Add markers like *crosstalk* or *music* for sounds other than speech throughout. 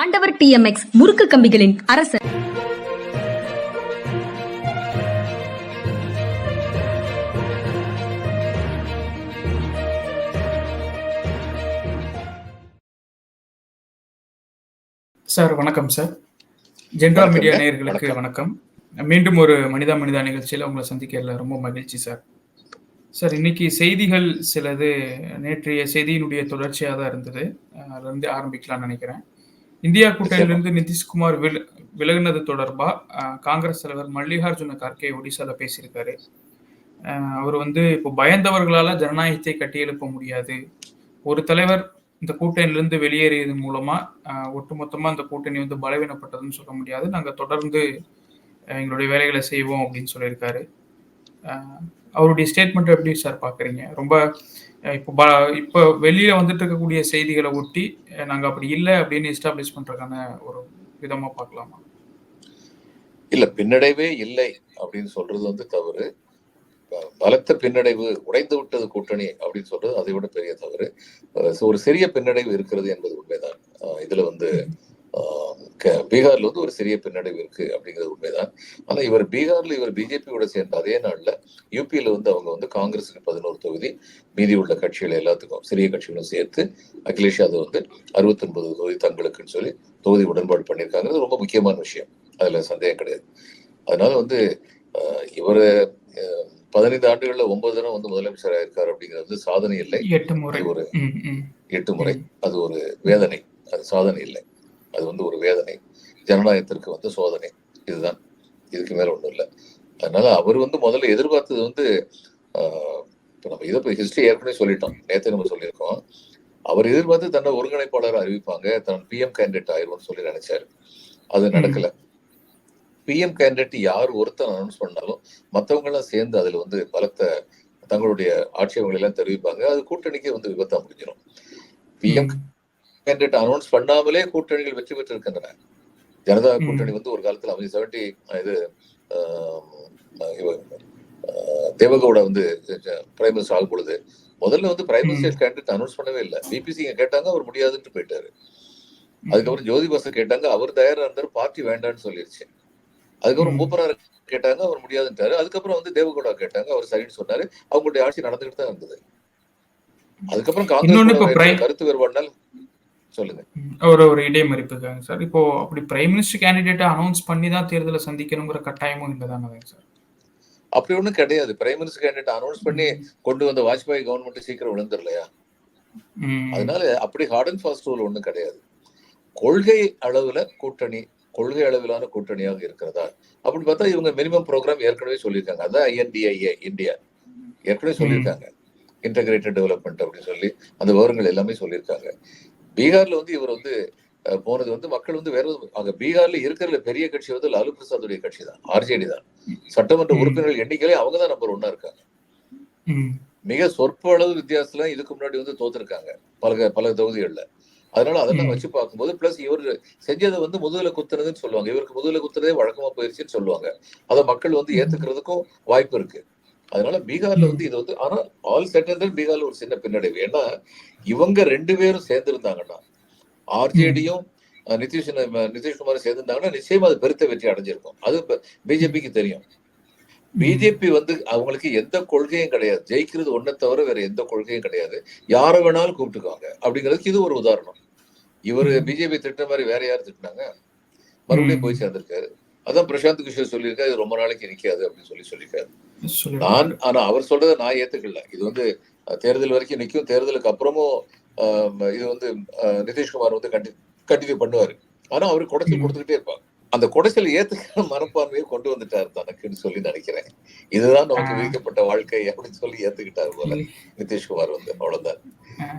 ஆண்டவர் டிஎம்எக்ஸ் முறுக்கு கம்பிகளின் அரசர். சார் வணக்கம் சார். ஜென்ரல் மீடியா நேயர்களுக்கு வணக்கம். மீண்டும் ஒரு மனிதா மனிதா நிகழ்ச்சியில் உங்களை சந்திக்கிறதுல ரொம்ப மகிழ்ச்சி சார். சார் இன்னைக்கு செய்திகள் சிலது நேற்றைய செய்தியினுடைய தொடர்ச்சியாக தான் இருந்தது அதுலேருந்து ஆரம்பிக்கலாம்னு நினைக்கிறேன். இந்தியா கூட்டணியிலிருந்து நிதிஷ்குமார் வில விலகுனது தொடர்பா காங்கிரஸ் தலைவர் மல்லிகார்ஜுன கார்கே ஒடிசால பேசியிருக்காரு. அவர் வந்து இப்போ பயந்தவர்களால ஜனநாயகத்தை கட்டியெழுப்ப முடியாது. ஒரு தலைவர் இந்த கூட்டணியிலிருந்து வெளியேறியதன் மூலமா ஒட்டுமொத்தமா அந்த கூட்டணி வந்து பலவீனப்பட்டதுன்னு சொல்ல முடியாது. நாங்க தொடர்ந்து எங்களுடைய வேலைகளை செய்வோம் அப்படின்னு சொல்லியிருக்காரு. அவருடைய ஸ்டேட்மெண்ட் எப்படி சார் பாக்குறீங்க? ரொம்ப இப்போ இப்போ வெளியில வந்துட்டு இருக்கக்கூடிய செய்திகளை ஒட்டி நாங்கள் அப்படி இல்லை அப்படின்னு எஸ்டாப்ளிஷ் பண்றதுக்கான ஒரு விதமா பார்க்கலாமா? இல்ல பின்னடைவே இல்லை அப்படின்னு சொல்றது வந்து தவறு. பலத்த பின்னடைவு உடைந்து விட்டது கூட்டணி அப்படின்னு சொல்றது அதை விட பெரிய தவறு. ஒரு சிறிய பின்னடைவு இருக்கிறது என்பது உண்மைதான். இதுல வந்து பீகார்ல வந்து ஒரு சிறிய பின்னடைவு இருக்கு அப்படிங்கிறது உண்மைதான். ஆனா இவர் பீகார்ல இவர் பிஜேபியோட சேர்ந்த அதே நாள்ல யூபியில வந்து அவங்க வந்து காங்கிரஸுக்கு பதினோரு தொகுதி மீதி உள்ள கட்சிகள் எல்லாத்துக்கும் சிறிய கட்சிகளும் சேர்த்து அகிலேஷ் யாதவ் வந்து அறுபத்தி ஒன்பது தொகுதி தங்களுக்குன்னு சொல்லி தொகுதி உடன்பாடு பண்ணியிருக்காங்க. இது ரொம்ப முக்கியமான விஷயம். அதுல சந்தேகம் கிடையாது. அதனால வந்து இவரு பதினைந்து ஆண்டுகள்ல ஒன்பது தடவை வந்து முதலமைச்சராக இருக்காரு அப்படிங்கிறது வந்து சாதனை இல்லை. எட்டு முறை. ஒரு எட்டு முறை. அது ஒரு வேதனை. அது சாதனை இல்லை. அது வந்து ஒரு வேதனை. ஜனநாயகத்திற்கு வந்து சோதனை. இதுதான். இதுக்கு மேல ஒண்ணும் இல்லை. அதனால அவர் வந்து முதல்ல எதிர்பார்த்தது வந்து இப்ப நம்ம இதை ஹிஸ்டரி ஏற்கனவே சொல்லிட்டோம். நேத்து நம்ம சொல்லியிருக்கோம். அவர் எதிர்பார்த்து தன்னை ஒருங்கிணைப்பாளர் அறிவிப்பாங்க. தன் பிஎம் கேண்டிடேட் ஆயிரும்னு சொல்லி நினைச்சாரு. அது நடக்கல. பிஎம் கேண்டிடேட் யார் ஒருத்தர் அனௌன்ஸ் பண்ணாலும் மத்தவங்க எல்லாம் சேர்ந்து அதுல வந்து பலத்த தங்களுடைய ஆட்சேபங்களை எல்லாம் தெரிவிப்பாங்க. அது கூட்டணிக்கே வந்து விபத்தா முடிஞ்சிடும் பிஎம் கேண்டிடேட் அனௌன்ஸ் பண்ணாமலே கூட்டணிகள் வெற்றி பெற்று இருக்கின்றன ஜனதா. கூட்டணி வந்து ஒரு காலத்துல அமைதி செவன்டி இது தேவகவுடா வந்து பிரைம் மினிஸ்டர் ஆகும் பொழுது முதல்ல வந்து பிரைம். மினிஸ்டர் கேண்டிடேட் அனௌன்ஸ் பண்ணவே இல்லை. பிபிசி கேட்டாங்க அவர் முடியாதுன்னு போயிட்டாரு. அதுக்கப்புறம் ஜோதி பாசு கேட்டாங்க அவர் தயாரா இருந்தாரு பார்ட்டி வேண்டாம்னு சொல்லிருச்சு. அதுக்கப்புறம் ம். மூப்பனார் கேட்டாங்க அவர் முடியாதுன்ட்டாரு. அதுக்கப்புறம் வந்து தேவகவுடா கேட்டாங்க அவர் சரின்னு சொன்னாரு. அவங்களுடைய ஆட்சி நடந்துகிட்டு தான் இருந்தது. அதுக்கப்புறம் காங்கிரஸ் கருத்து வேறுபாடுனால் சொல்லுங்க. ம், ஒரு ஒரு இடைமறிப்புக்காங்க சார். இப்போ அப்படி பிரைம் மினிஸ்டர் கேண்டிடேட்டை அனௌன்ஸ் பண்ணி தான் தேர்தலை சந்திக்கணுங்கிற கட்டாயமும் இல்லை தானே சார்? அப்படி ஒண்ணும் கிடையாது. பிரைம் மினிஸ்டர் கேண்டிடேட் அனௌன்ஸ் பண்ணி கொண்டு வந்த வாஜ்பாய் கவர்மெண்ட் சீக்கிரம் விழுந்துடலையா? அதனால அப்படி ஹார்ட் அண்ட் ஃபாஸ்ட் ரூல் ஒண்ணும் கிடையாது. கொள்கை அளவுல கூட்டணி கொள்கை அளவிலான கூட்டணியாக இருக்கிறதா? அப்படி பார்த்தா இவங்க மினிமம் ப்ரோக்ராம் ஏற்கனவே சொல்லியிருக்காங்க. அதான் ஐஎன்டிஐஏ இந்தியா ஏற்கனவே சொல்லியிருக்காங்க. இன்டகிரேட்டட் டெவலப்மெண்ட் அப்படின்னு சொல்லி அந்த விவரங்கள் எல்லாமே சொல்லியிருக்காங்க. பீகார்ல வந்து இவர் வந்து போனது வந்து மக்கள் வந்து வேற அங்க பீகார்ல இருக்கிற பெரிய கட்சி வந்து லாலு பிரசாத்துடைய கட்சி தான் ஆர்ஜேடி தான். சட்டமன்ற. உறுப்பினர்கள் எண்ணிக்கையிலே அவங்க தான் நம்பர் ஒன்னா இருக்காங்க. மிக சொற்ப அளவு வித்தியாசத்துல இதுக்கு முன்னாடி வந்து தோத்துருக்காங்க பல பல தொகுதிகள்ல. அதனால அதெல்லாம். வச்சு பார்க்கும்போது பிளஸ் இவர் செஞ்சதை வந்து முதுகுல குத்துனதுன்னு சொல்லுவாங்க. இவருக்கு முதுகுல குத்துறதே வழக்கமா போயிருச்சுன்னு சொல்லுவாங்க. அதை மக்கள் வந்து. ஏத்துக்கிறதுக்கும் வாய்ப்பு இருக்கு. அதனால பீகார்ல வந்து இது வந்து ஆனா ஆல் செட்டல் பீகார்ல ஒரு சின்ன பின்னடைவு. ஏன்னா இவங்க ரெண்டு பேரும் சேர்ந்திருந்தாங்கன்னா ஆர்ஜேடியும் நிதிஷ் நிதிஷ்குமாரும் சேர்ந்திருந்தாங்கன்னா நிச்சயமா அது பெருத்த வெற்றி அடைஞ்சிருக்கும். அது பிஜேபிக்கு தெரியும். பிஜேபி வந்து அவங்களுக்கு எந்த கொள்கையும் கிடையாது. ஜெயிக்கிறது ஒன்றை தவிர வேற எந்த கொள்கையும் கிடையாது. யாரை வேணாலும் கூப்பிட்டுக்குவாங்க. அப்படிங்கிறதுக்கு இது ஒரு உதாரணம். இவரு. பிஜேபி திட்டின மாதிரி வேற யார் திட்டினாங்க? மறுபடியும். போய் சேர்ந்திருக்காரு. அதான் பிரசாந்த் கிஷோர் சொல்லியிருக்காரு இது ரொம்ப நாளைக்கு நிக்காது அப்படின்னு சொல்லி சொல்லியிருக்காரு சொல்லிருக்காரு. நான் ஆனா அவர் சொல்றதை நான் ஏத்துக்கல இது வந்து தேர்தல் வரைக்கும் நிக்கும் தேர்தலுக்கு அப்புறமும் இது வந்து நிதிஷ்குமார் வந்து கண்டி கண்டினியூ பண்ணுவாரு ஆனா அவரு குடைச்சல். கொடுத்துக்கிட்டே இருப்பாங்க அந்த குடைச்சல் ஏத்துக்கிற மனப்பான்மையை கொண்டு வந்துட்டாரு தனக்குன்னு சொல்லி நினைக்கிறேன் இதுதான் நமக்கு. விதிக்கப்பட்ட வாழ்க்கை அப்படின்னு சொல்லி ஏத்துக்கிட்டாரு போல. நிதிஷ்குமார் வந்து அவ்வளவுதான்.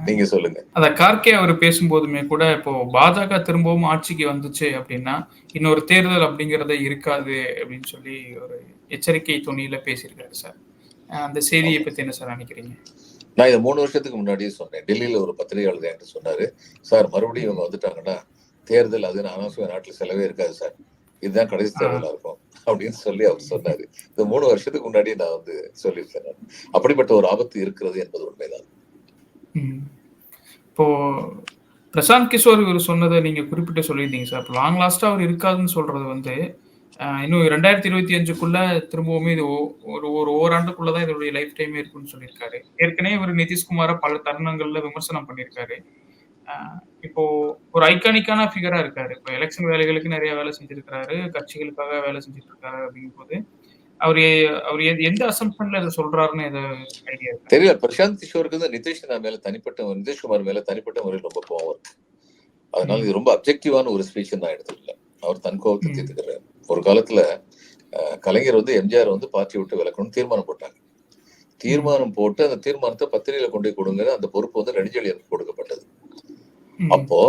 நீங்க சொல்லுங்க. அத கார்கே அவர் பேசும்போதுமே கூட இப்போ பாஜக திரும்பவும் ஆட்சிக்கு வந்துச்சு அப்படின்னா இன்னொரு தேர்தல் அப்படிங்கறதே இருக்காது அப்படின்னு சொல்லி ஒரு எச்சரிக்கை துணியில பேசியிருக்காரு சார். அந்த செய்தியை பத்தி என்ன சார் நினைக்கிறீங்க? நான் இதை மூணு வருஷத்துக்கு முன்னாடியே சொன்னேன். டெல்லியில ஒரு பத்திரிகையாளர் என்கிட்ட சொன்னாரு. சார் மறுபடியும் இவங்க வந்துட்டாங்கன்னா தேர்தல் அது அனாவசியம் நாட்டுல செலவே இருக்காது சார். இதுதான் கடைசி தேர்தலா இருக்கும் அப்படின்னு சொல்லி அவர் சொன்னாரு. இந்த மூணு வருஷத்துக்கு முன்னாடி நான் வந்து சொல்லியிருக்கேன். அப்படிப்பட்ட ஒரு ஆபத்து இருக்கிறது என்பது உண்மைதான். இப்போ பிரசாந்த் கிஷோர் இவர் சொன்னதை நீங்க குறிப்பிட்டு சொல்லியிருந்தீங்க சார். இப்போ லாங் லாஸ்டா அவர் இருக்காதுன்னு சொல்றது வந்து, இன்னும் ரெண்டாயிரத்தி இருபத்தி அஞ்சுக்குள்ள திரும்பவுமே இது ஒரு ஒரு ஓராண்டுக்குள்ள தான் இதனுடைய லைஃப் டைமே இருக்குன்னு சொல்லியிருக்காரு. ஏற்கனவே இவர் நிதிஷ்குமாரை பல தருணங்கள்ல விமர்சனம் பண்ணியிருக்காரு. இப்போ ஒரு ஐக்கானிக்கான ஃபிகரா இருக்காரு. இப்போ எலெக்ஷன் வேலைகளுக்கு நிறைய வேலை செஞ்சிருக்கிறாரு. கட்சிகளுக்காக வேலை செஞ்சுட்டு இருக்காரு அப்படிங்கும்போது, அவரு அவரு எந்த அசம்ப்ஷன்ல இத சொல்றாருன்னு ஐடியா? தெரியல. பிரசாந்த் கிஷோருக்கு வந்து நிதிஷ் மேல தனிப்பட்ட நிதிஷ்குமார் மேல தனிப்பட்ட முறையில் ரொம்ப கோவம் இருக்கு. அதனால. இது ரொம்ப அப்ஜெக்டிவான ஒரு ஸ்பீச் நான் எடுத்துக்கல. அவர் தன் கோவத்தை ம். தீர்த்துக்கிறாரு. ஒரு காலத்துல கலைஞர் வந்து எம்ஜிஆர் வந்து பார்ட்டி விட்டு விலக்கணும்னு தீர்மானம் போட்டாங்க. தீர்மானம் போட்டு அந்த தீர்மானத்த பத்திரிகையில கொண்டு கொடுங்க. அந்த பொறுப்பு வந்து நெடுஞ்செழியனுக்கு கொடுக்கப்பட்டது. அப்போ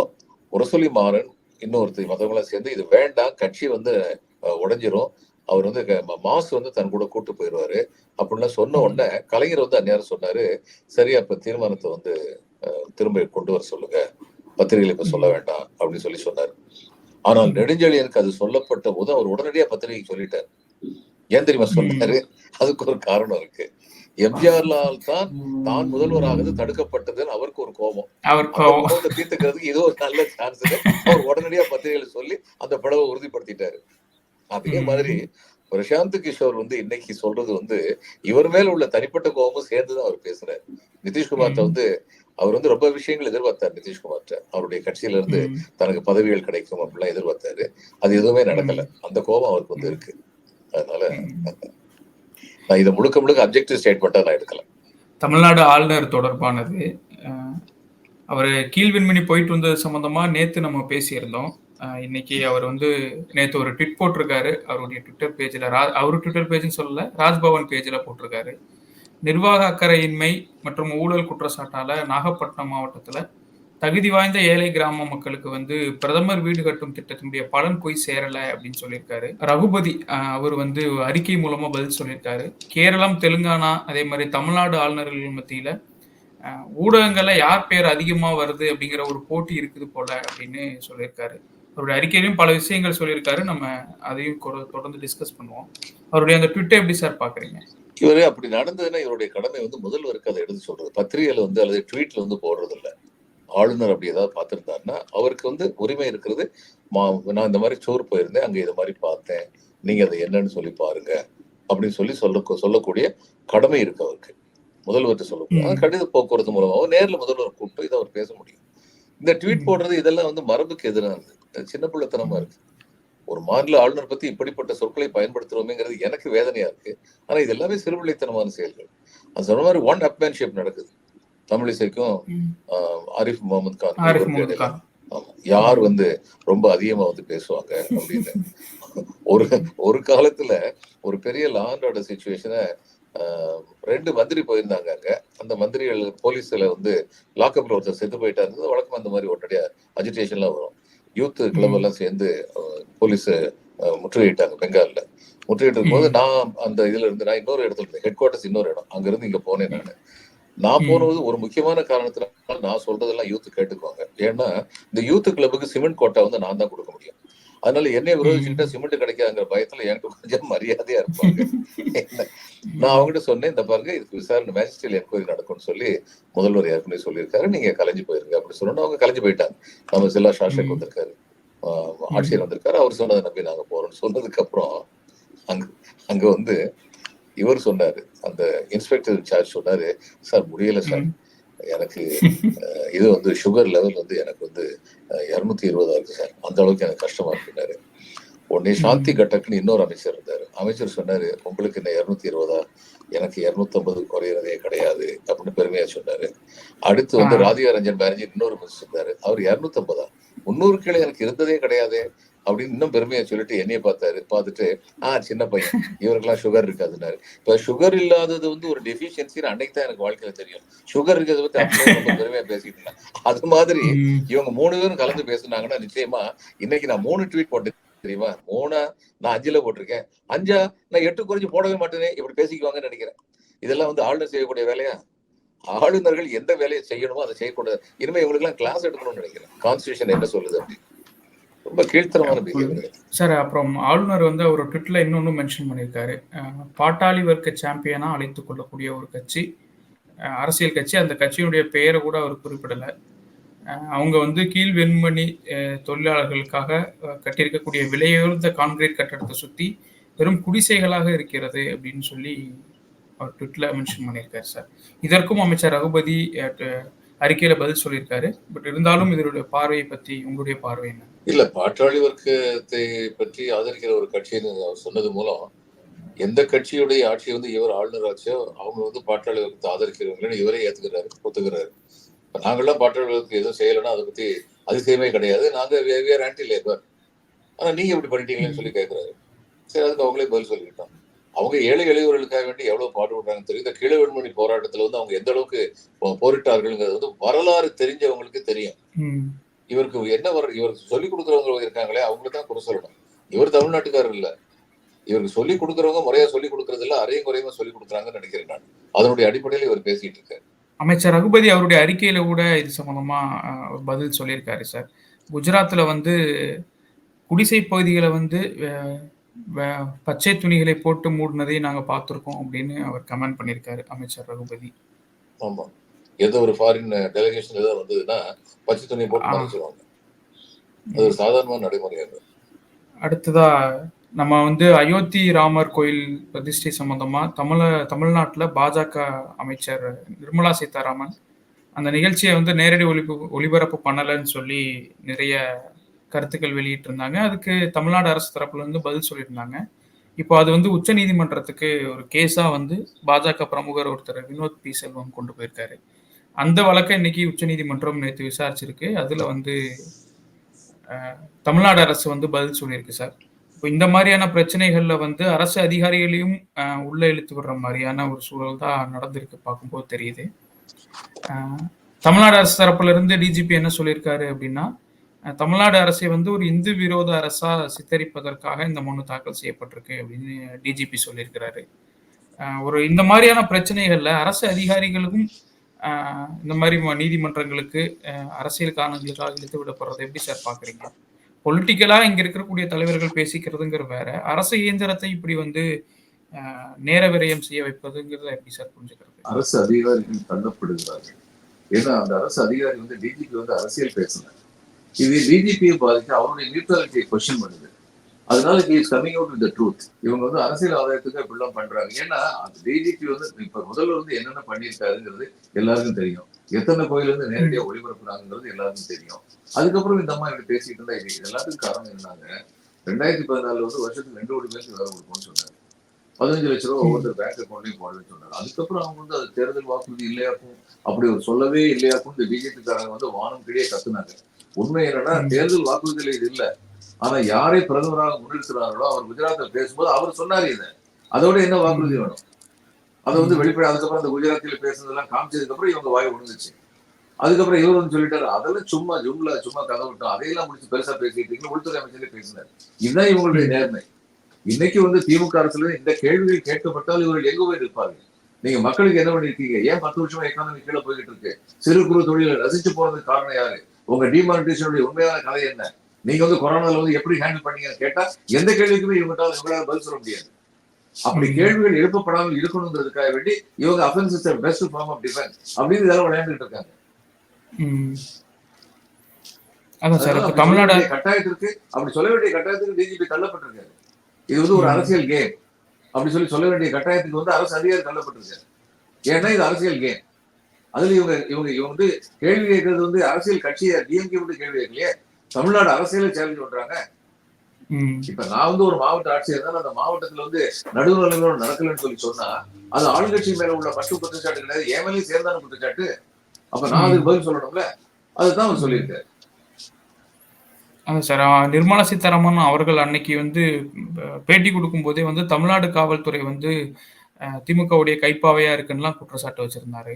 முரசொலி மாறன் இன்னொருத்தர் மத்தவங்கலாம் சேர்ந்து இது வேண்டாம். கட்சி வந்து உடைஞ்சிரும். அவர் வந்து மாசு வந்து தன் கூட கூட்டு போயிருவாரு. அப்படின்லாம் சொன்ன. உடனே கலைஞர் வந்து அந்நேரம் சொன்னாரு, சரி அப்ப தீர்மானத்த வந்து திரும்ப கொண்டு வர சொல்லுங்க. பத்திரிகையில இப்ப சொல்ல. வேண்டாம் அப்படின்னு சொல்லி சொன்னாரு. ஆனால். நெடுஞ்செழியனுக்கு அது சொல்லப்பட்ட போது அவர் உடனடியா பத்திரிகைக்கு சொல்லிட்டாரு. ஏன் தெரியுமா. சொன்னாரு? அதுக்கு ஒரு காரணம் இருக்கு. எம்ஜிஆர்லால் தான் தான் முதல்வராகது தடுக்கப்பட்டதுன்னு அவருக்கு ஒரு கோபம். அவர் தீர்த்துக்கிறதுக்கு இது ஒரு நல்ல சான்ஸ்ன்னு அவர் உடனடியா பத்திரிகையில சொல்லி அந்த பிளவ உறுதிப்படுத்திட்டாரு. அதே மாதிரி. பிரசாந்த் கிஷோர் வந்து இன்னைக்கு சொல்றது வந்து இவர் மேல உள்ள தனிப்பட்ட கோபமும் சேர்ந்து தான் அவர் பேசுறாரு. நிதிஷ்குமார்ட்ட. வந்து அவர் வந்து ரொம்ப விஷயங்கள் எதிர்பார்த்தார் நிதிஷ்குமார்ட்ட. அவருடைய கட்சியில இருந்து. தனக்கு பதவிகள் கிடைக்கும் அப்படிலாம் எதிர்பார்த்தாரு. அது எதுவுமே நடக்கல. அந்த கோபம் அவருக்கு வந்து. இருக்கு. அதனால. நான் இத முழுக்க முழுக்க அப்ஜெக்டிவ் ஸ்டேட்மெண்ட்டா நான் எடுக்கல. தமிழ்நாடு ஆளுநர் தொடர்பானது. அவரு கீழ்வெண்மணி போயிட்டு வந்தது சம்பந்தமா நேத்து நம்ம பேசியிருந்தோம். இன்னைக்கு அவர் வந்து நேற்று ஒரு ட்விட் போட்டிருக்காரு. அவருடைய ட்விட்டர் பேஜில் ரா அவர் ட்விட்டர் பேஜ்னு சொல்லல. ராஜ்பவன் பேஜில் போட்டிருக்காரு. நிர்வாக அக்கறையின்மை மற்றும் ஊழல் குற்றச்சாட்டால நாகப்பட்டினம் மாவட்டத்தில் தகுதி வாய்ந்த ஏழை கிராம மக்களுக்கு வந்து பிரதமர் வீடு கட்டும் திட்டத்தினுடைய பலன் போய் சேரலை அப்படின்னு சொல்லியிருக்காரு. ரகுபதி அவர் வந்து அறிக்கை மூலமா பதில் சொல்லியிருக்காரு. கேரளம், தெலுங்கானா அதே மாதிரி தமிழ்நாடு ஆளுநர்கள் மத்தியில ஊடகங்களில் ஊடகங்கள்ல யார் பேர் அதிகமா வருது அப்படிங்கிற ஒரு போட்டி இருக்குது போல அப்படின்னு சொல்லியிருக்காரு. அவருடைய அறிக்கையிலும் பல விஷயங்கள் சொல்லியிருக்காரு. நம்ம அதையும் தொடர்ந்து டிஸ்கஸ் பண்ணுவோம். அவருடைய அந்த ட்வீட்ட எப்படி சார் பார்க்குறீங்க? இவரு அப்படி நடந்ததுன்னா இவருடைய கடமை வந்து முதல்வருக்கு அத எடுத்து சொல்றது. பத்திரிகையில வந்து அல்லது ட்வீட்ல வந்து போடுறது இல்ல. ஆளுநர் அப்படி ஏதாவது பார்த்திருந்தாருன்னா, அவருக்கு வந்து உரிமை இருக்கிறது. மா நான் இந்த மாரி டூர் போயிருந்தேன். அங்க இத மாரி பார்த்தேன். நீங்க அத என்னன்னு சொல்லி பாருங்க. அப்படின்னு சொல்லி சொல்ல சொல்லக்கூடிய கடமை இருக்கு அவருக்கு. முதல்வர்ட்ட சொல்லக்கூடிய. கடித போக்குவரத்து மூலமாவோ நேர்ல முதல்வர கூப்பிட்டு இத அவர் பேச முடியும். இந்த ட்வீட். போடுறது இதெல்லாம் வந்து மரபுக்கு எதிரானது. சின்ன பிள்ளைத்தனமா. இருக்கு. ஒரு மாநில ஆளுநர் பத்தி இப்படிப்பட்ட சொற்களை பயன்படுத்துறோமேங்கிறது எனக்கு வேதனையா இருக்கு. ஆனா இது எல்லாமே சிறுபிள்ளைத்தனமான செயல்கள். அது சொன்ன மாரி ஒன் அப்மேன்ஷிப் நடக்குது. தமிழிசைக்கும் ஆரிஃப் முகமது கான். யார் வந்து ரொம்ப அதிகமா வந்து பேசுவாங்க அப்படின்னு. *laughs* ஒரு ஒரு காலத்துல ஒரு பெரிய லா அண்ட் ஆர்டர் சிச்சுவேஷன 2 மந்திரி போயிருந்தாங்க அங்க. அந்த மந்திரிகள் போலீஸ்ல வந்து லாக்அப்ல ஒருத்தர் செத்து போயிட்டாருங்கிறது வழக்கமா அந்த மாரி உடனடியா அஜிடேஷன்லாம் வரும். Youth club. எல்லாம் சேர்ந்து போலீஸ முற்றுகையிட்டாங்க பெங்கால்ல. முற்றுகையிட்டு இருக்கும்போது. நான் அந்த இதுல இருந்து நான் இன்னொரு இடத்துல இருந்தேன். ஹெட் குவார்ட்டர்ஸ் இன்னொரு இடம். அங்க இருந்து இங்க போனேன் நானு. நான். போனது ஒரு முக்கியமான காரணத்தினால நான் சொல்றதெல்லாம் யூத் கேட்டுக்குவாங்க. ஏன்னா, இந்த யூத் கிளப்புக்கு சிமெண்ட் கோட்டா வந்து நான் தான் குடுக்க முடியும். அதனால என்னைய விரோதிச்சுக்கிட்டா. சிமெண்ட் கிடைக்காதுங்கிற பயத்துல என்கிட்ட கொஞ்சம் மரியாதையா இருப்பாங்க. என்ன நான். அவங்ககிட்ட சொன்னேன், இந்த பாருங்க இதுக்கு விசாரணை மேஜிஸ்ட்ரியல் என்கொயரி நடக்கும்னு சொல்லி முதல்வர் ஏற்கனவே சொல்லியிருக்காரு. நீங்க கலைஞ்சு போயிருங்க அப்படின்னு சொன்னோனே அவங்க கலைஞ்சு போயிட்டாங்க. நம்ம ஜில்லா ஷாஷக். வந்திருக்காரு. ஆட்சியர் வந்திருக்காரு. அவர் சொன்னத நம்பி நாங்க போறோம்னு சொன்னதுக்கு அப்புறம் அங்க அங்க வந்து இவர் சொன்னாரு. அந்த இன்ஸ்பெக்டர் இன்சார்ஜ் சொன்னாரு, "சார் முடியல சார். எனக்கு இது வந்து சுகர் லெவல் வந்து எனக்கு வந்து அ 220 இருக்கு சார். அந்த அளவுக்கு எனக்கு கஷ்டமா இருக்குன்னாரு." உடனே சாந்தி ம். கட்டக்ன்னு இன்னொரு அமைச்சர் இருந்தாரு. அமைச்சர் சொன்னாரு, "உங்களுக்கு என்ன 220 எனக்கு 250 குறையிறதே கிடையாது." அப்படின்னு பெருமையா சொன்னாரு. அடுத்து. வந்து ராதிகா ரஞ்சன் பானர்ஜி இன்னொரு மினிஸ்டர் இருந்தாரு. அவர் 250 300 கீழே எனக்கு இருந்ததே கிடையாதே அப்படின்னு இன்னும் பெருமையா சொல்லிட்டு என்னைய பார்த்தாரு. பார்த்துட்டு, "ஆ சின்ன பையன். இவருக்கெல்லாம் சுகர் இருக்காதுன்னாரு." இப்ப சுகர் இல்லாதது வந்து ஒரு டெஃபிஷியன்சின்னு அன்னைக்கு தான் எனக்கு வாழ்க்கையில தெரியும். சுகர் இருக்கிறத பத்தி ரொம்ப பெருமையா பேசிட்டு இருந்தேன். அது மாதிரி. இவங்க 3 பேரும் கலந்து பேசுனாங்கன்னா நிச்சயமா இன்னைக்கு நான் 3 ட்வீட் போட்டேன் தெரியுமா? 3ஆ நான் 5ல போட்டிருக்கேன். 5ஆ நான் 8 குறைஞ்சு போடவே மாட்டேனே இப்படி பேசிக்குவாங்கன்னு நினைக்கிறேன். இதெல்லாம் வந்து ஆளுநர் செய்யக்கூடிய வேலையா? ஆளுநர்கள் எந்த வேலையை செய்யணுமோ அதை செய்யக்கூடாது. இனிமே இவங்களுக்கெல்லாம் கிளாஸ் எடுக்கணும்னு நினைக்கிறேன். கான்ஸ்டிடியூஷன் என்ன சொல்லுது அப்படின்னு. ரொம்ப கீழ்த்தரமான பிஹேவியர். சார் அப்புறம் ஆளுநர் வந்து அவர் ட்விட்டர்ல இன்னொன்னு மென்ஷன் பண்ணியிருக்காரு. பாட்டாளி வர்க்க சாம்பியனா அழைத்துக் கொள்ளக்கூடிய ஒரு கட்சி, அரசியல் கட்சி. அந்த கட்சியினுடைய பெயர கூட அவர் குறிப்பிடல. அவங்க வந்து கீழ் வெண்மணி அஹ், தொழிலாளர்களுக்காக கட்டியிருக்கக்கூடிய விலையுயர்ந்த கான்கிரீட் கட்டடத்தை சுற்றி வெறும் குடிசைகளாக இருக்கிறது அப்படின்னு சொல்லி அவர் ட்விட்டில் மென்ஷன் பண்ணியிருக்காரு சார் இதற்கும் அமைச்சர் ரகுபதி அறிக்கையில பதில் சொல்லியிருக்காரு பட் இருந்தாலும் இதனுடைய பார்வையை பற்றி உங்களுடைய பார்வை என்ன இல்ல பாட்டாளி வர்க்கத்தை பற்றி ஆதரிக்கிற ஒரு கட்சின்னு அவர் சொன்னது மூலம் எந்த கட்சியுடைய ஆட்சி வந்து இவர் ஆளுநர் ஆச்சோ அவங்க வந்து பாட்டாளி வர்க்கத்தை ஆதரிக்கிறவங்களே இவரே ஏத்துக்கிறாரு ஒத்துக்கிறாரு. இப்ப நாங்கெல்லாம் பாட்டாளி வர்க்கத்துக்கு எதுவும் செய்யலைன்னா அதை பத்தி அதிசயமே கிடையாது. நாங்க வேற ஆன்டி லேபர் ஆனா நீங்க இப்படி பண்ணிட்டீங்களேன்னு சொல்லி கேட்கிறாரு சரி அதுக்கு அவங்களே பதில் சொல்லிக்கிட்டோம் அவங்க ஏழை எளியவர்களுக்காக வேண்டி எவ்வளவு பாடுபடுறாங்கன்னு தெரியும். இந்த கீழ வெண்மணி போராட்டத்துல வந்து அவங்க எந்த அளவுக்கு போரிட்டார்கள் போரிட்டார்கள்ங்கிறது வந்து வரலாறு தெரிஞ்சவங்களுக்கு தெரியும். இவருக்கு என்ன வர இவருக்கு சொல்லி கொடுக்குறவங்க இருக்காங்களே அவங்களுக்கு தான் குறை சொல்லணும். இவர் தமிழ்நாட்டுக்காரர் இல்ல. இவருக்கு சொல்லி கொடுக்குறவங்க முறையா சொல்லி கொடுக்கறது இல்ல அரையும் குறையுமா சொல்லி கொடுக்குறாங்கன்னு நினைக்கிறேன் நான். அதனுடைய அடிப்படையில் இவர் பேசிட்டு இருக்காரு. அமைச்சர் ரகுபதி அவருடைய அறிக்கையில கூட இது சம்பந்தமா பதில் சொல்லியிருக்காரு சார். குஜராத்ல வந்து குடிசை பகுதிகளை வந்து பச்சை துணிகளை போட்டு மூடினதை நாங்க பார்த்திருக்கோம் அப்படின்னு அவர் கமெண்ட் பண்ணியிருக்காரு அமைச்சர் ரகுபதி. ஆமா. எந்த ஒரு ஃபாரின் டெலிகேஷன் ஏதாவது வந்ததுன்னா பச்சை துணியை போட்டு. மறைச்சிருவாங்க. அது ஒரு சாதாரணமான நடைமுறையாக அடுத்ததா நம்ம வந்து அயோத்தி ராமர் கோயில் பிரதிஷ்டை சம்பந்தமா தமிழ தமிழ்நாட்டுல பாஜக அமைச்சர் நிர்மலா சீதாராமன் அந்த நிகழ்ச்சியை வந்து நேரடி ஒளிபு ஒளிபரப்பு பண்ணலைன்னு சொல்லி நிறைய கருத்துக்கள் வெளியிட்டு இருந்தாங்க அதுக்கு தமிழ்நாடு அரசு தரப்புல இருந்து பதில் சொல்லியிருந்தாங்க. இப்போ அது வந்து உச்சநீதிமன்றத்துக்கு ஒரு கேஸா வந்து பாஜக பிரமுகர் ஒருத்தர் வினோத் பி செல்வம் கொண்டு போயிருக்காரு. அந்த வழக்கை இன்னைக்கு உச்சநீதிமன்றம் நேற்று விசாரிச்சிருக்கு. அதுல வந்து தமிழ்நாடு அரசு வந்து பதில் சொல்லியிருக்கு சார். இப்போ இந்த மாதிரியான பிரச்சனைகள்ல வந்து அரசு அதிகாரிகளையும் உள்ளே உள்ள இழுத்து விடுற மாதிரியான ஒரு சூழல் தான் நடந்திருக்கு பார்க்கும்போது தெரியுது. தமிழ்நாடு அரசு தரப்புல இருந்து டிஜிபி என்ன சொல்லியிருக்காரு அப்படின்னா தமிழ்நாடு அரசை வந்து ஒரு இந்து விரோத அரசா சித்தரிப்பதற்காக இந்த மனு தாக்கல் செய்யப்பட்டிருக்கு அப்படின்னு டிஜிபி சொல்லியிருக்கிறாரு. ஒரு இந்த மாதிரியான பிரச்சனைகள்ல அரசு அதிகாரிகளுக்கும் இந்த மாதிரி நீதிமன்றங்களுக்கு அரசியல் காரணங்களுக்காக இழுத்து விடப்படுறதை எப்படி சார் பாக்குறீங்க பொலிட்டிக்கலா இங்க இருக்கக்கூடிய தலைவர்கள் பேசிக்கிறதுங்கிற வேற. அரசு இயந்திரத்தை இப்படி வந்து நேர விரயம் செய்ய வைப்பதுங்கிறத எப்படி சார் புரிஞ்சுக்கிறது? அரசு அதிகாரிகள் தள்ளப்படுகிறார்கள் ஏன்னா அந்த அரசு அதிகாரி வந்து டிஜிபி வந்து அரசியல் பேசல இது டிஜிபியை பாதிக்க அவருடைய நியூட்ரலிட்டியை கொஸ்டின் பண்ணுது. அதனால he is coming out with truth இவங்க வந்து அரசியல் ஆதாயத்துக்கு இப்படிலாம் பண்றாங்க. ஏன்னா அந்த டிஜிபி வந்து இப்ப முதல்வர் வந்து என்னென்ன பண்ணியிருக்காருங்கிறது எல்லாருக்கும் தெரியும். எத்தனை கோயில் வந்து நேரடியா ஒளிபரப்புறாங்கிறது எல்லாருக்கும் தெரியும். அதுக்கப்புறம் இந்த அம்மா இப்படி பேசிட்டு இருந்தா இது எல்லாத்துக்கும் காரணம் என்னன்னாங்க ரெண்டாயிரத்தி பதினாலுல வந்து வருஷத்துக்கு ரெண்டு கோடி பேருக்கு வேலை கொடுப்போம்னு சொன்னாரு. பதினஞ்சு லட்ச ரூபா ஒவ்வொருத்தர் பேங்க் அக்கௌண்ட்லயும் போடலன்னு சொன்னாரு. அதுக்கப்புறம் அவங்க வந்து அது தேர்தல் வாக்குறுதி இல்லையாக்கும் அப்படி ஒரு சொல்லவே இல்லையாக்கும் இந்த பிஜேபி காரங்க வந்து வானம் கிழியே கத்துனாங்க. உண்மை என்னன்னா. தேர்தல் வாக்குறுதியில இது இல்ல. ஆனா யாரை பிரதமராக முன்னிறுத்துறாங்களோ அவர் குஜராத்ல பேசும்போது அவர் சொன்னாரு இதை. அதோட என்ன வாக்குறுதி வேணும்? அதை வந்து வெளிப்படை அதுக்கப்புறம் அந்த குஜராத்தில பேசுனதெல்லாம் காமிச்சதுக்கு அப்புறம் இவங்க வாய் விழுந்துச்சு அதுக்கப்புறம் இவர் வந்து சொல்லிட்டாரு அதெல்லாம் சும்மா ஜும்ல சும்மா கதை விட்டோம் அதையெல்லாம் முடிச்சு பெருசா பேசிட்டு உள்துறை அமைச்சரே பேசினார். இதுதான் இவங்களுடைய நேர்மை. இன்னைக்கு வந்து திமுக அரசுல இந்த கேள்விகள் கேட்கப்பட்டால் இவர்கள் எங்க போய் இருப்பார்கள் நீங்க மக்களுக்கு என்ன பண்ணிருக்கீங்க? ஏன் பத்து வருஷமா எக்கானமி கீழே போய்கிட்டு இருக்கு? சிறு குறு தொழிலை ரசிச்சு போறதுக்கு காரணம் யாரு? உங்க டிமானிட்டேஷனுடைய உண்மையான கதை என்ன? நீங்க வந்து கொரோனால வந்து எப்படி ஹேண்டில் பண்ணீங்கன்னு கேட்டா எந்த கேள்விக்குமே இவங்களால இவங்களால பதில் சொல்ல முடியாது. அப்படி. கேள்விகள் எழுப்பப்படாமல் இருக்கணுங்கிறதுக்காக வேண்டி இவங்க offence is best form of defence அப்படின்னு இதெல்லாம் விளையாண்டுட்டு இருக்காங்க கட்டாயத்திற்கு அப்படி சொல்ல வேண்டிய கட்டாயத்துக்கு டிஜிபி தள்ளப்பட்டிருக்காரு. இது வந்து ஒரு. அரசியல் கேம் அப்படி சொல்லி சொல்ல வேண்டிய கட்டாயத்துக்கு வந்து அரசு அதிகாரி தள்ளப்பட்டிருக்காரு. ஏன்னா இது அரசியல் கேம் அதுல இவங்க இவங்க இவங்க வந்து கேள்வி கேட்கறது வந்து அரசியல் கட்சியை டிஎம்கே வந்து கேள்வி கேட்கலையே. தமிழ்நாடு அரசியலை சேலஞ்ச் பண்றாங்க. இப்ப நான் வந்து ஒரு மாவட்ட ஆட்சியர் தான் அந்த மாவட்டத்துல வந்து நடுவு நிலைமையோட நடக்கலன்னு சொல்லி சொன்னா அது ஆளுங்கட்சி மேல உள்ள மட்டும் குற்றச்சாட்டு கிடையாது. என் மேலேயும் சேர்ந்தான குற்றச்சாட்டு. அப்ப நான் அதுக்கு பதில் சொல்லணும்ல? அதுதான் அவர் சொல்லியிருக்காரு. அதான் சார். நிர்மலா சீதாராமன் அவர்கள் அன்னைக்கு வந்து பேட்டி கொடுக்கும் போதே வந்து தமிழ்நாடு காவல்துறை வந்து திமுகவுடைய கைப்பாவையா இருக்குன்னுலாம் குற்றச்சாட்டு வச்சிருந்தாரு.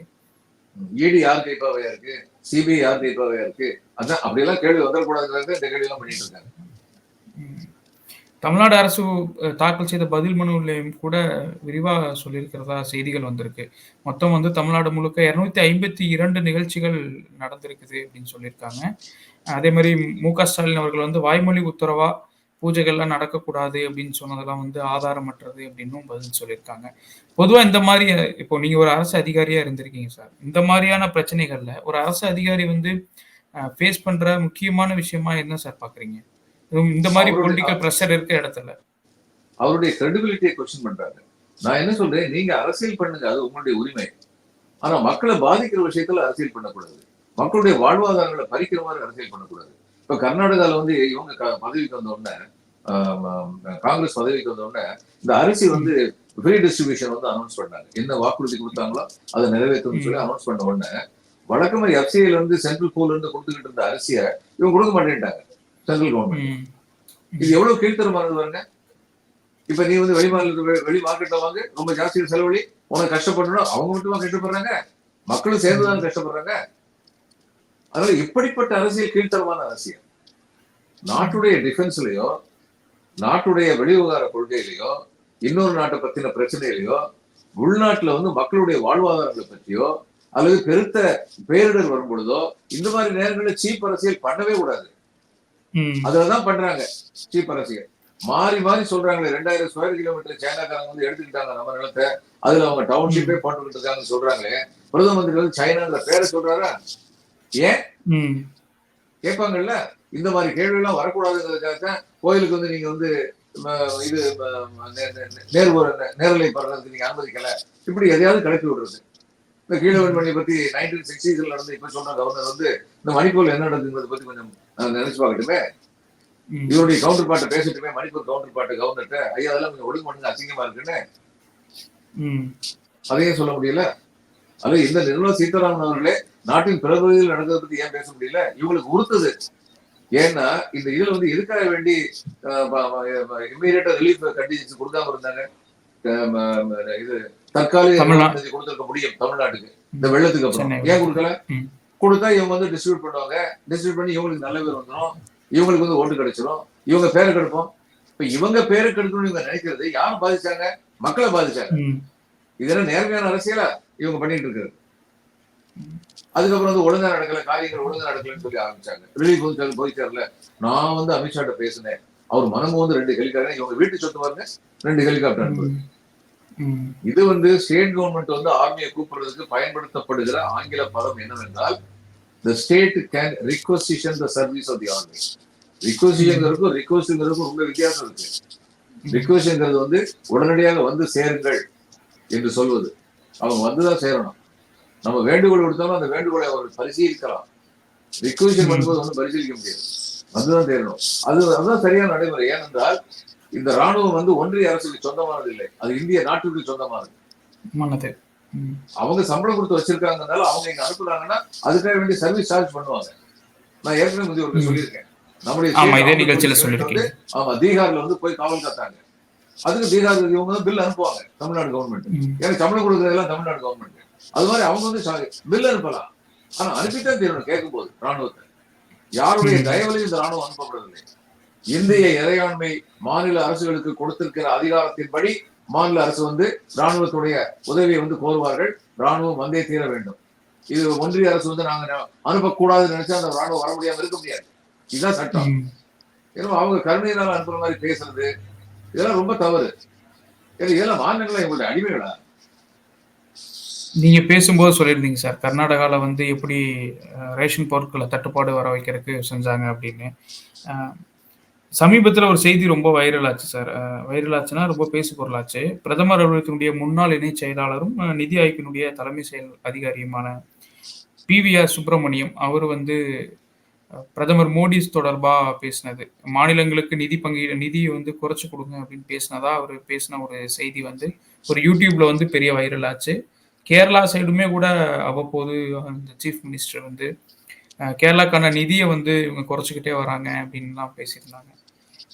இடி யார் கைப்பாவையா இருக்கு? சிபிஐ யார் கைப்பாவையா இருக்கு? அதான் அப்படியெல்லாம் கேள்வி வந்துடக்கூடாதுங்கிறது இந்த கேள்வி எல்லாம் பண்ணிட்டு இருக்காங்க. தமிழ்நாடு அரசு தாக்கல் செய்த பதில் மனுவிலையும் கூட விரிவாக சொல்லியிருக்கிறதா செய்திகள் வந்திருக்கு. மொத்தம் வந்து தமிழ்நாடு முழுக்க இருநூத்தி ஐம்பத்தி இரண்டு நிகழ்ச்சிகள் நடந்திருக்குது அப்படின்னு சொல்லியிருக்காங்க. அதே மாதிரி மு க ஸ்டாலின் அவர்கள் வந்து வாய்மொழி உத்தரவா பூஜைகள்லாம் நடக்கக்கூடாது அப்படின்னு சொன்னதெல்லாம் வந்து ஆதாரமற்றது அப்படின்னும் பதில் சொல்லியிருக்காங்க. பொதுவா இந்த மாதிரி இப்போ நீங்க ஒரு அரசு அதிகாரியா இருந்திருக்கீங்க சார். இந்த மாதிரியான பிரச்சனைகள்ல ஒரு அரசு அதிகாரி வந்து ஃபேஸ் பண்ற முக்கியமான விஷயமா என்ன சார் பாக்குறீங்க? இதுவும் இந்த மாதிரி பொலிட்டிக்கல் ப்ரெஷர் இருக்க இடத்துல. அவருடைய கிரெடிபிலிட்டியை கொஸ்டின் பண்றாங்க நான் என்ன சொல்றேன்? நீங்க அரசியல் பண்ணுங்க அது உங்களுடைய உரிமை. ஆனா மக்களை பாதிக்கிற விஷயத்துல அரசியல் பண்ணக்கூடாது. மக்களுடைய வாழ்வாதாரங்களை பறிக்கிற மாதிரி அரசியல் பண்ணக்கூடாது. இப்ப கர்நாடகால வந்து இவங்க பதவிக்கு வந்த உடனே காங்கிரஸ் பதவிக்கு வந்த உடனே இந்த அரிசி வந்து ஃப்ரீ டிஸ்ட்ரிபியூஷன் வந்து அனௌன்ஸ் பண்ணாங்க. என்ன வாக்குறுதி கொடுத்தாங்களோ அதை நிறைவேற்றணும்னு சொல்லி அனௌன்ஸ் பண்ண உடனே வழக்க மாதிரி எஃப்சிஐல இருந்து சென்ட்ரல் போல இருந்து கொடுத்துக்கிட்டு இருந்த அரிசியை இவங்க கொடுக்க மாட்டேன்ட்டாங்க சென்ட்ரல் கவர்மெண்ட் இது எவ்வளவு கீழ்த்தரமானது பாருங்க. இப்ப நீ வந்து வெளி வெளி மார்க்கெட்ல வாங்க ரொம்ப ஜாஸ்தியா செலவழி உனக்கு கஷ்டப்படணும் அவங்க மட்டுமா கஷ்டப்படுறாங்க. மக்களும் சேர்ந்துதான் கஷ்டப்படுறாங்க. அதனால இப்படிப்பட்ட அரசியல் கீழ்த்தரமான அரசியல்? நாட்டுடைய டிஃபென்ஸ்லயோ நாட்டுடைய வெளிவிவகார கொள்கையிலயோ இன்னொரு நாட்டை பத்தின பிரச்சனையிலயோ உள்நாட்டுல வந்து மக்களுடைய வாழ்வாதாரங்களை பற்றியோ அல்லது பெருத்த பேரிடர் வரும் பொழுதோ இந்த மாதிரி நேரங்களில் சீப் அரசியல் பண்ணவே கூடாது. அதுலதான் பண்றாங்க சீப் அரசியல். மாறி மாறி சொல்றாங்களே ரெண்டாயிரம் ஸ்கொயர் கிலோமீட்டர் சைனாக்காரங்க வந்து எடுத்துக்கிட்டாங்க நம்ம நிலத்தை. அதுல அவங்க டவுன்ஷிப்பே போட்டுக்கிட்டு இருக்காங்கன்னு சொல்றாங்களே. பிரதம மந்திரி வந்து சைனாங்கிற பேரை சொல்றாரா? ஏன்? கேட்பாங்கல்ல இந்த மாதிரி கேள்வி எல்லாம் வரக்கூடாதுங்கிறதுக்காக தான் கோயிலுக்கு வந்து நீங்க வந்து இது நேர்வு நேரலை படுறதுக்கு நீங்க அனுமதிக்கல. இப்படி எதையாவது கிளப்பி விடுறது. இந்த கீழவன்மணி பத்தி நைன்டீன் சிக்ஸ்டீஸ்ல நடந்து இப்ப சொன்ன கவர்னர் வந்து இந்த மணிப்பூர்ல என்ன நடக்குங்கிறத பத்தி கொஞ்சம் நினைச்சு பார்க்கட்டுமே இவருடைய கவுண்டர் பாட்டை பேசிட்டுமே மணிப்பூர் கவுண்டர் பாட்டு கவர்னர்ட்ட ஐயா அதெல்லாம் கொஞ்சம் ஒழுங்கு பண்ணுங்க அசிங்கமா இருக்குன்னு. ம், அதையும் சொல்ல முடியல. அது இந்த நிர்மலா சீதாராமன் அவர்களே நாட்டின் பிற பகுதியில் நடந்ததை பத்தி ஏன் பேச முடியல? இவங்களுக்கு உறுத்துது. ஏன்னா இந்த இதுல வந்து எதுக்காக வேண்டி இம்மீடியட்டா ரிலீஃப் கண்டிஷன்ஸ் கொடுக்காம இருந்தாங்க? இது தற்காலிக கொடுத்திருக்க முடியும் தமிழ்நாட்டுக்கு. இந்த வெள்ளத்துக்கு அப்புறம். ஏன் கொடுக்கல. கொடுத்தா இவங்க வந்து டிஸ்ட்ரிபியூட் பண்ணுவாங்க. டிஸ்ட்ரிபியூட் பண்ணி இவங்களுக்கு நல்ல பேர் வந்துடும் இவங்களுக்கு வந்து ஓட்டு கிடைச்சிரும். இவங்க பேரை கெடுப்போம். இப்ப இவங்க பேரை கெடுக்கணும்னு இவங்க நினைக்கிறது யாரும் பாதிச்சாங்க? மக்களை பாதிச்சாங்க. இதெல்லாம் நேர்மையான அரசியலா இவங்க பண்ணிட்டு இருக்கிறது. அதுக்கப்புறம் வந்து ஒழுங்கா நடக்கல காரியங்கள் ஒழுங்கா நடக்கலன்னு சொல்லி ஆரம்பிச்சாங்க. வந்து சொல்லி போய் சேரல நான் வந்து அமித்ஷாட்ட பேசினேன். அவர் மனமும் வந்து ரெண்டு ஹெலிகாப்டர் இவங்க வீட்டு சொத்து பாருங்க ரெண்டு ஹெலிகாப்டர் அனுப்புது இது வந்து ஸ்டேட் கவர்மெண்ட் வந்து ஆர்மியை கூப்பிடுறதுக்கு பயன்படுத்தப்படுகிற ஆங்கில பதம் என்னவென்றால் the state can requisition the service of the army ரிக்வசிஷங்கிறதுக்கும் ரிக்வஸ்ட்ங்கிறதுக்கும் ரொம்ப வித்தியாசம் இருக்கு. ரிக்வஸ்ட்ங்கிறது வந்து உடனடியாக வந்து சேருங்கள் என்று சொல்வது. அவங்க வந்துதான் சேரணும். நம்ம வேண்டுகோள் கொடுத்தாலும் அந்த வேண்டுகோளை அவர்கள் பரிசீலிக்கலாம். ரிக்வஸ்ட் பண்ணும்போது ஒன்றும் பரிசீலிக்க முடியாது. வந்துதான் சேரணும் அது அதுதான் சரியான நடைமுறை. ஏனென்றால் இந்த ராணுவம் வந்து ஒன்றிய அரசுக்கு சொந்தமானது இல்லை. அது இந்திய நாட்டுக்கு சொந்தமானது. அவங்க சம்பளம் கொடுத்து வச்சிருக்காங்கனால அவங்க இங்க அனுப்புறாங்கன்னா அதுக்காக வேண்டிய சர்வீஸ் சார்ஜ் பண்ணுவாங்க. நான் ஏற்கனவே முந்தைய ஒரு. சொல்லியிருக்கேன். நம்முடைய ஆமா பீகார்ல வந்து போய் காவல் காத்தாங்க. அதுக்கு பீகார் இவங்க வந்து பில் அனுப்புவாங்க தமிழ்நாடு கவர்மெண்ட் எனக்கு சம்பளம் கொடுக்கறதெல்லாம் தமிழ்நாடு கவர்மெண்ட் அது மாதிரி அவங்க வந்து பில் அனுப்பலாம். ஆனா அனுப்பித்தான் தீரணும் கேட்கும் போது ராணுவத்தை. யாருடைய. தயவுலையும் இந்த ராணுவம் அனுப்பப்படவில்லை. இந்திய இறையாண்மை மாநில அரசுகளுக்கு கொடுத்திருக்கிற அதிகாரத்தின்படி மாநில அரசு வந்து ராணுவத்துடைய உதவியை வந்து கோருவார்கள். ராணுவம் வந்தே தீர வேண்டும். இது ஒன்றிய அரசு வந்து நாங்க அனுப்பக்கூடாதுன்னு நினைச்சா அந்த ராணுவம் வர முடியாம இருக்க முடியாது. இதுதான் சட்டம். ஏன்னா அவங்க கருணையினால் அனுப்புற மாதிரி பேசுறது இதெல்லாம் ரொம்ப தவறு. இதெல்லாம் மாநிலங்களா எங்களுடைய அடிமைகளா? நீங்க பேசும்போது சொல்லியிருந்தீங்க சார். கர்நாடகாவில் வந்து எப்படி ரேஷன் பொருட்களை தட்டுப்பாடு வர வைக்கிறதுக்கு செஞ்சாங்க அப்படின்னு. சமீபத்தில் ஒரு செய்தி ரொம்ப வைரல் ஆச்சு சார். வைரல் ஆச்சுன்னா ரொம்ப பேசு பொருளாச்சு. பிரதமர் அலுவலகத்தினுடைய முன்னாள் இணைச் செயலாளரும் நிதி ஆய்வினுடைய தலைமை செயல் அதிகாரியுமான பிவிஆர் சுப்பிரமணியம் அவர் வந்து பிரதமர் மோடி தொடர்பா பேசினது. மாநிலங்களுக்கு நிதி பங்கீடு நிதியை வந்து குறைச்சு கொடுங்க அப்படின்னு பேசினதா அவர் பேசின ஒரு செய்தி வந்து. ஒரு யூடியூப்ல வந்து பெரிய வைரல் ஆச்சு. கேரளா சைடுமே கூட அவ்வப்போது அந்த சீஃப் மினிஸ்டர் வந்து கேரளாக்கான நிதியை வந்து இவங்க குறைச்சிக்கிட்டே வராங்க அப்படின்லாம் பேசியிருந்தாங்க.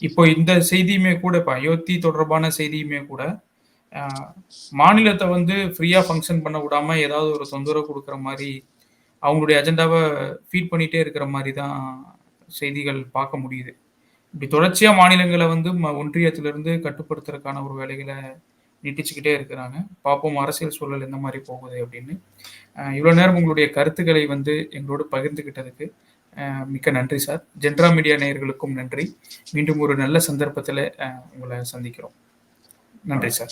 இப்போ இந்த செய்தியுமே கூட இப்போ அயோத்தி தொடர்பான செய்தியுமே கூட மாநிலத்தை வந்து ஃப்ரீயாக ஃபங்க்ஷன் பண்ண விடாம ஏதாவது ஒரு தொந்தரவு கொடுக்குற மாதிரி அவங்களுடைய அஜெண்டாவை ஃபீட் பண்ணிட்டே இருக்கிற மாதிரி தான் செய்திகள் பார்க்க முடியுது. இப்படி தொடர்ச்சியாக மாநிலங்களை வந்து ம- ஒன்றியத்திலிருந்து கட்டுப்படுத்துறதுக்கான ஒரு வேலைகளை நீட்டிச்சுக்கிட்டே இருக்கிறாங்க. பார்ப்போம் அரசியல் சூழல் எந்த மாதிரி போகுது அப்படின்னு. இவ்வளோ நேரம் உங்களுடைய கருத்துக்களை வந்து எங்களோடு பகிர்ந்துக்கிட்டதுக்கு மிக்க நன்றி சார். ஜென்ரா மீடியா நேயர்களுக்கும் நன்றி. மீண்டும் ஒரு நல்ல சந்தர்ப்பத்தில் உங்களை சந்திக்கிறோம். நன்றி சார்.